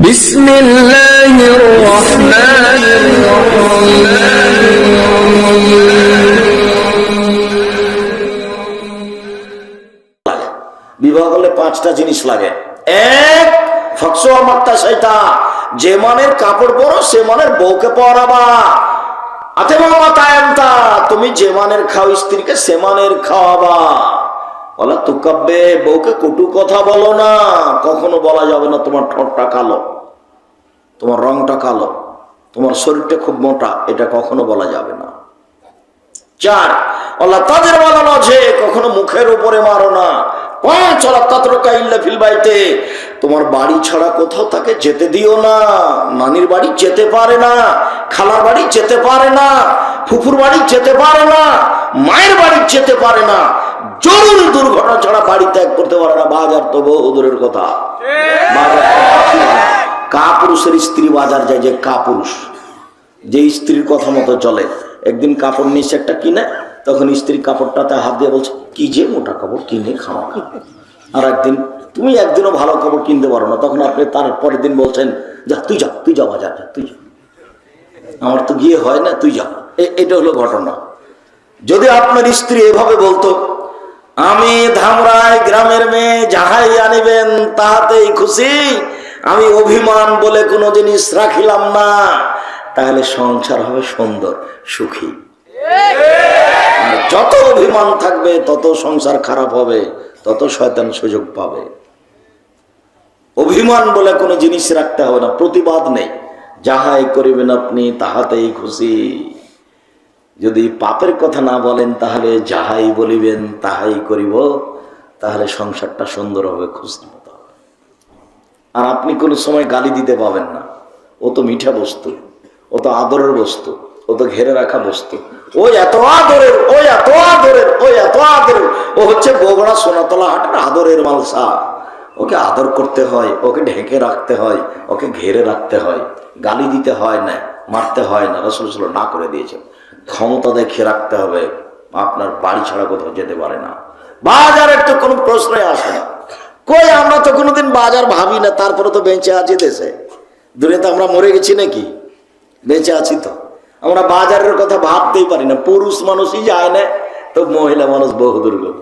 بسم الله الرحمن বিবাহ করলে পাঁচটা জিনিস লাগে এক ফকসোয়া মাত্তা সেটা যে মানের কাপড় পরো সে মানের বউকে পরাবা আতে মামা তায়ান্তা তুমি যে মানের খাও স্ত্রীকে সে মানের খাওয়াবা বলা তুকাব্বে, বউকে কটু কথা বলো না। কখনো বলা যাবে না তোমার ঠোঁটটা কালো, তোমার রংটা কালো, তোমার শরীরটা খুব মোটা, এটা কখনো বলা যাবে না। চার, আল্লাহ তাদের বানানো আছে, কখনো মুখের উপরে মারো না। পাঁচ, আল্লাহ ফিল বাইতে, তোমার বাড়ি ছাড়া কোথাও তাকে যেতে দিও না। নানির বাড়ি যেতে পারে না, খালার বাড়ি যেতে পারে না, ফুফুর বাড়ি যেতে পারে না, মায়ের বাড়ি যেতে পারে না। জরুরি দুর্ঘটনা ছাড়া বাড়ি ত্যাগ করতে পারে না। বাজার তো বহু দূরের কথা। কাপুরুষের স্ত্রী বাজার যায় যে কাপুরুষ। যে স্ত্রীর কথা মতো চলে। একদিন কাপড় নিচ্ছে একটা কিনে তখন স্ত্রী কাপড়টাতে হাত দিয়ে বলছে কি যে মোটা কাপড় কিনে খাওয়া আর একদিন তুমি একদিনও ভালো কাপড় কিনতে পারো না। তখন আপনি তার পরের দিন বলছেন যা তুই যা তুই যা বাজার যা তুই যা। আমার তো গিয়ে হয় না তুই যা। এটা হলো ঘটনা। যদি আপনার স্ত্রী এভাবে বলতো আমি ধামরায় গ্রামের মেয়ে যাহাই আনিবেন তাহাতেই খুশি। আমি অভিমান বলে কোনো জিনিস রাখিলাম না। তাহলে সংসার হবে সুন্দর, সুখী। যত অভিমান থাকবে, তত সংসার খারাপ হবে, তত শয়তান সুযোগ পাবে। অভিমান বলে কোনো জিনিস রাখতে হবে না, প্রতিবাদ নেই। যাহাই করিবেন আপনি তাহাতেই খুশি। যদি পাপের কথা না বলেন, তাহলে যাহাই বলিবেন তাহাই করিব, তাহলে সংসারটা সুন্দর হবে খুশি মতো হবে। আর আপনি কোনো সময় গালি দিতে পাবেন না। ও তো মিঠা বস্তু, ও তো আদরের বস্তু, ও তো ঘেরে রাখা বস্তু। ও এত আদরের, ও এত আদরের, ও এত আদরের। ও হচ্ছে বগুড়া সোনাতলা হাটের আদরের মালসা। ওকে আদর করতে হয়, ওকে ঢেকে রাখতে হয়, ওকে ঘেরে রাখতে হয়। গালি দিতে হয় না, মারতে হয় না, রসুল না করে দিয়েছেন। ক্ষমতা দেখে রাখতে হবে। আপনার বাড়ি ছাড়া কোথাও যেতে পারে না। বাজারের তো কোনো প্রশ্নই আসে না। কই, আমরা তো কোনোদিন বাজার ভাবি না, তারপরে তো বেঁচে আছি দেশে। দূরে তো আমরা মরে গেছি নাকি? বেঁচে আছি তো। আমরা বাজারের কথা ভাবতেই পারি না। পুরুষ মানুষই যায় না, তো মহিলা মানুষ বহু দুর্গত।